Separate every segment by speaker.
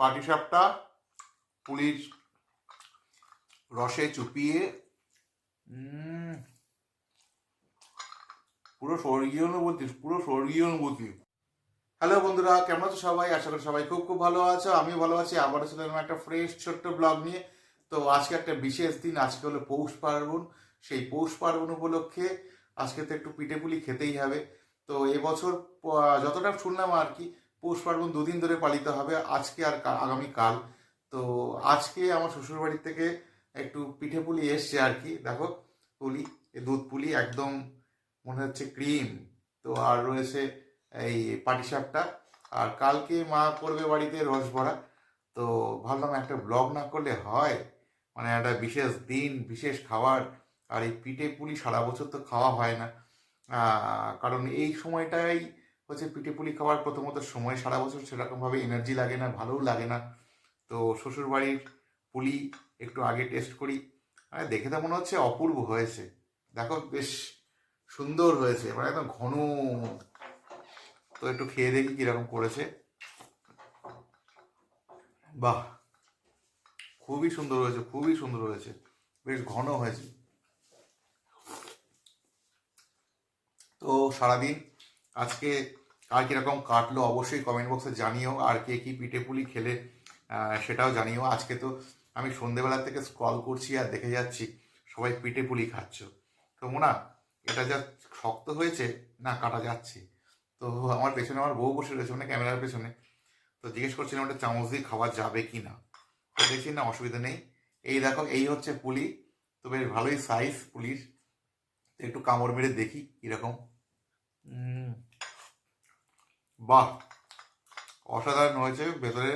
Speaker 1: পাটিসাপটা পুলির রসে চুপিয়ে পুরো স্বর্গীয় অনুভূতি, পুরো স্বর্গীয় অনুভূতি। হ্যালো বন্ধুরা, কেমন আছো সবাই? আশা করি সবাই খুব খুব ভালো আছো। আমি ভালো আছি। আবার এলাম একটা ফ্রেশ ছোট্ট ব্লগ নিয়ে। তো আজকে একটা বিশেষ দিন, আজকে হলো পৌষ পার্বণ। সেই পৌষ পার্বণ উপলক্ষে আজকে তো একটু পিঠে পুলি খেতেই হবে। তো এবছর যতটা শুনলাম আর কি পৌষ পার্বণ দুদিন ধরে পালিত হবে, আজকে আর আগামীকাল তো আজকে আমার শ্বশুরবাড়ির থেকে একটু পিঠে পুলি এসছে আর কি, দেখো, পুলি দুধ পুলি একদম মনে হচ্ছে ক্রিম। তো আর রয়েছে এই পাটি পাটিসাপটা আর কালকে মা করবে বাড়িতে রস ভরা। তো ভাবলাম একটা ব্লগ না করলে হয় মানে একটা বিশেষ দিন, বিশেষ খাবার, আর এই পিঠে পুলি সারা বছর তো খাওয়া হয় না। কারণ এই সময়টাই হচ্ছে পিঠে পুলি খাওয়ার প্রথমত সময় সারা বছর সেরকমভাবে এনার্জি লাগে না, ভালোও লাগে না। তো শ্বশুর বাড়ির পুলি একটু আগে টেস্ট করি। মানে দেখে তো মনে হচ্ছে অপূর্ব হয়েছে। দেখো বেশ সুন্দর হয়েছে মানে একদম ঘন। তো একটু খেয়ে দেখি কীরকম করেছে। বাহ! খুবই সুন্দর হয়েছে, খুবই সুন্দর হয়েছে। বেশ ঘন হয়েছে। তো সারাদিন আজকে আর কীরকম কাটলো অবশ্যই কমেন্ট বক্সে জানিও, আর কে কি পিঠে পুলি খেলে সেটাও জানিও। আজকে তো আমি সন্ধেবেলা থেকে স্ক্রল করছি আর দেখে যাচ্ছি সবাই পিঠে পুলি খাচ্ছ। তো মোনা, এটা যা শক্ত হয়েছে, না কাটা যাচ্ছে। তো আমার পেছনে আমার বউ বসে রয়েছে মানে ক্যামেরার পেছনে। তো জিজ্ঞেস করছিলাম, ওটা চামচ দিয়ে খাওয়া যাবে কি না? তো দেখছি, না, অসুবিধা নেই। এই দেখো, এই হচ্ছে পুলি। তো বেশ ভালোই সাইজ পুলির। একটু কামড় মেরে দেখি কীরকম। বাহ অসাধারণ হয়েছে। ভেতরে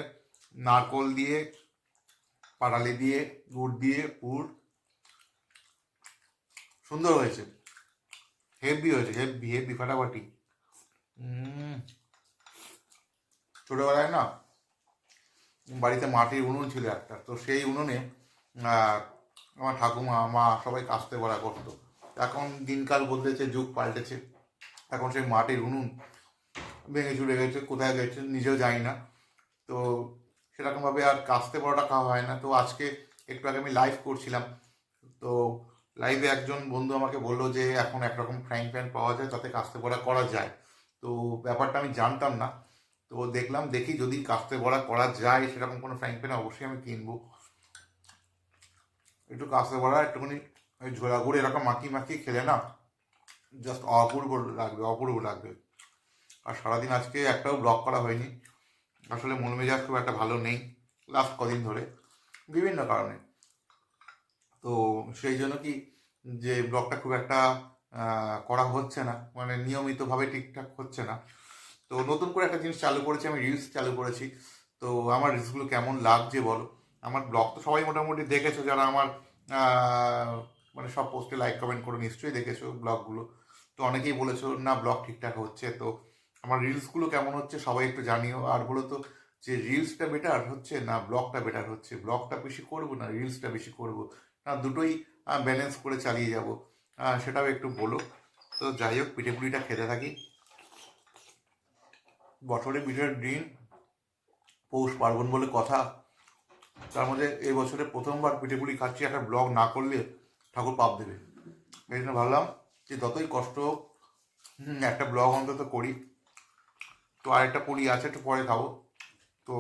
Speaker 1: নারকোল দিয়ে পাটালি দিয়ে গুড় দিয়ে পুর। সুন্দর হয়েছে। হেভি হয়েছে হেভি হেভি ফাটাফাটি। ছোটোবেলায় না বাড়িতে মাটির উনুন ছিল একটা। তো সেই উনুনে আমার ঠাকুমা মা সবাই কাস্তে বড়া করতো। এখন দিনকাল বদলেছে যুগ পাল্টেছে। এখন সেই মাটির উনুন ভেঙে চুরে গেছে, কোথায় গেছে নিজেও জানি না। তো সেরকমভাবে আর কাস্তে বড়াটা খাওয়া হয় না। তো আজকে একটু আগে আমি লাইভ করছিলাম। তো লাইভে একজন বন্ধু আমাকে বলল যে, এখন একরকম ফ্রাইং প্যান পাওয়া যায়, তাতে কাস্তে বড়া করা যায়। তো ব্যাপারটা আমি জানতাম না। তো দেখলাম, দেখি যদি কাস্তে বড়া করা যায়, সেরকম কোনো ফ্রাইং প্যান অবশ্যই আমি কিনবো। একটু কাস্তে বড়া একটুখানি ঝোলা গুড় এরকম মাখিয়ে মাখিয়ে খেলে না জাস্ট অপূর্ব লাগবে অপূর্ব লাগবে। আর সারাদিন আজকে একটাও ব্লগ করা হয়নি। আসলে মন মেজাজ খুব একটা ভালো নেই লাস্ট কদিন ধরে, বিভিন্ন কারণে। তো সেই জন্য কি যে ব্লগটা খুব একটা করা হচ্ছে না মানে নিয়মিতভাবে ঠিকঠাক হচ্ছে না। তো নতুন করে একটা জিনিস চালু করেছি, আমি রিলস চালু করেছি। তো আমার রিলসগুলো কেমন লাগছে বলো? আমার ব্লগ তো সবাই মোটামুটি দেখেছ, যারা আমার মানে সব পোস্টে লাইক কমেন্ট করে নিশ্চয়ই দেখেছ ব্লগগুলো। তো অনেকেই বলেছ, না, ব্লগ ঠিকঠাক হচ্ছে। তো আমার রিলসগুলো কেমন হচ্ছে সবাই একটু জানিও। আর বলো তো যে রিলসটা বেটার হচ্ছে না, ব্লগটা বেটার হচ্ছে? ব্লগটা বেশি করব না রিলসটা বেশি করব। না, দুটোই ব্যালেন্স করে চালিয়ে যাব। সেটাও একটু বলো। তো যাই হোক পিঠে পুলিটা খেতে থাকি। বছরে পিঠের দিন পৌষ পার্বণ বলে কথা। তার মধ্যে এই বছরে প্রথমবার পিঠে পুলি খাচ্ছি। একটা ব্লগ না করলে ঠাকুর পাপ দেবে। এই জন্য ভাবলাম যে যতই কষ্ট হোক একটা ব্লগ অন্তত করি। তো আরেকটা পুলি আছে, একটু পরে খাব। তো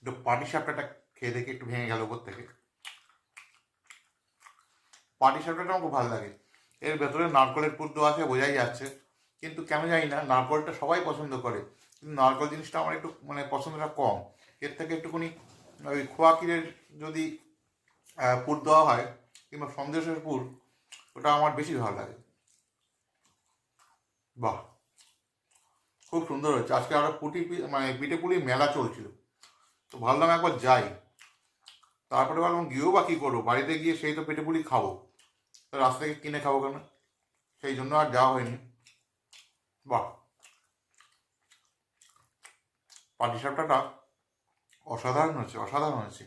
Speaker 1: একটু পাটি সাপটাটা খেয়ে দেখে, একটু ভেঙে গেল ওপর থেকে। পাটি সাপটাটা আমার খুব ভালো লাগে। এর ভেতরে নারকলের পুর দেওয়া আছে, বোঝাই যাচ্ছে। কিন্তু কেন জানি না, নারকলটা সবাই পছন্দ করে। কিন্তু নারকল জিনিসটা আমার একটু মানে পছন্দটা কম। এর থেকে একটুখানি ওই খোয়া ক্ষীরের যদি পুর দেওয়া হয় কিংবা সন্দেশের পুর, ওটা আমার বেশি ভালো লাগে। বাহ! খুব সুন্দর হচ্ছে আজকে আরও পুটি মানে পিঠে পুলি মেলা চলছিল। তো ভাবলাম একবার যাই। তারপরে ভাবলাম, গিয়েও বা কী করব? বাড়িতে গিয়ে সেই তো পেটে পুলি খাব। তো রাস্তা থেকে কিনে খাব কেন? সেই জন্য আর যাওয়া হয়নি। বাহ! পাটিসাপটাটা অসাধারণ হচ্ছে অসাধারণ হচ্ছে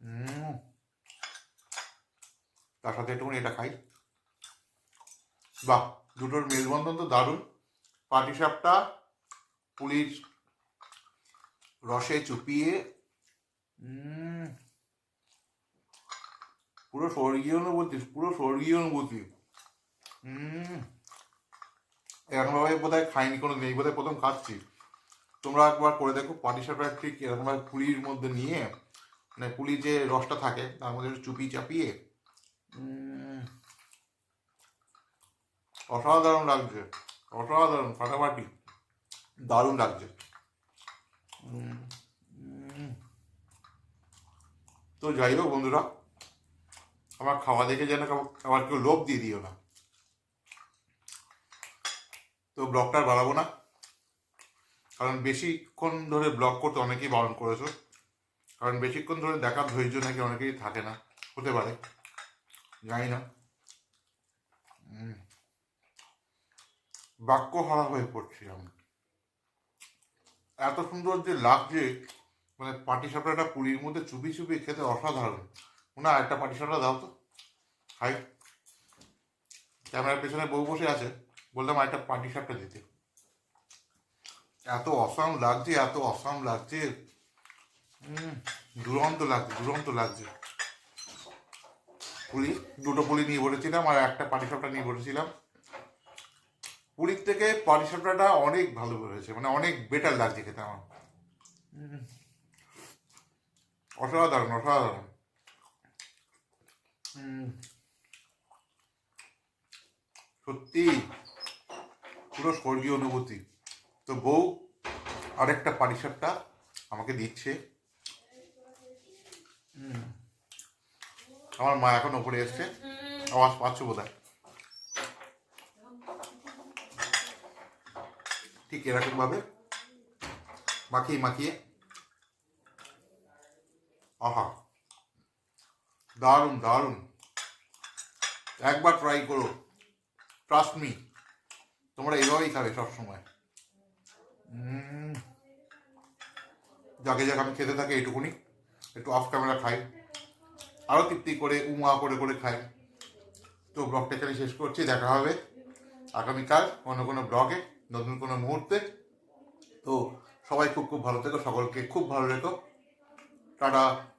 Speaker 1: উম। তার সাথে একটুখানি এটা খাই। বাহ দুটোর মেলবন্ধন তো দারুণ। পাটিসাপটা পুলির রসে চুপিয়ে পুরো স্বর্গীয় অনুভূতি পুরো স্বর্গীয় অনুভূতি। এরকমভাবে বোধ হয় খাইনি কোনো দিন এই বোধ হয় প্রথম খাচ্ছি। তোমরা একবার করে দেখো পাটিসাপটা ঠিক এরকমভাবে পুলির মধ্যে নিয়ে মানে পুলির যে রসটা থাকে তার মধ্যে চুপি চাপিয়ে অসাধারণ লাগছে, অসাধারণ, ফাটাফাটি, দারুণ লাগছে। তো যাই হোক বন্ধুরা, আমার খাওয়া দেখে যেন আবার কেউ লোভ দিয়ে দিও না তো ব্লগটা বাড়াবো না, কারণ বেশিক্ষণ ধরে ব্লগ করতে অনেকেই বারণ করেছ, কারণ বেশিক্ষণ ধরে দেখার ধৈর্য নাকি অনেকেই থাকে না, হতে পারে জানি না। বাক্য হারা হয়ে পড়ছি আমি এত সুন্দর যে লাগছে মানে পাটি সাপটাটা পুরীর মধ্যে চুপি চুপি খেতে অসাধারণ। হয় একটা পাটি সাপটা দাও তো। হাই ক্যামেরার পেছনে বউ বসে আছে। বললাম একটা পাটি সাপটা দিতে। এত অসাম লাগছে, এত অসাম লাগছে। দুরন্ত লাগছে দুরন্ত লাগছে। পুলি দুটো পুলি নিয়ে বসেছিলাম আর একটা পাটি সাপটা নিয়ে বসেছিলাম। পুরীর থেকে পাটি সাপটাটা অনেক ভালো হয়েছে মানে অনেক বেটার লাগছে খেতে আমার। অসাধারণ অসাধারণ। সত্যি পুরো স্বর্গীয় অনুভূতি। তো বউ আরেকটা পাটিসাপটা আমাকে দিচ্ছে। উম, আমার মা এখন ওপরে এসছে। আওয়াজ পাচ্ছ বোধ ঠিক এরকম ভাবে মাখিয়ে মাখিয়ে। আহা। দারুণ দারুণ। একবার ট্রাই করো। ট্রাস্ট মি তোমরা এভাবেই খাবে সবসময়। যাকে যাকে আমি খেতে থাকি এইটুকুনি। একটু অফ ক্যামেরা খাই। আরও তৃপ্তি করে, উমা করে করে খায়। তো ব্লগটা এখানে শেষ করছি, দেখা হবে আগামীকাল কোনো কোনো ব্লগে, নতুন কোনো মুহূর্তে। তো সবাই খুব খুব ভালো থেকো, সকলকে খুব ভালো রেখো। টাটা।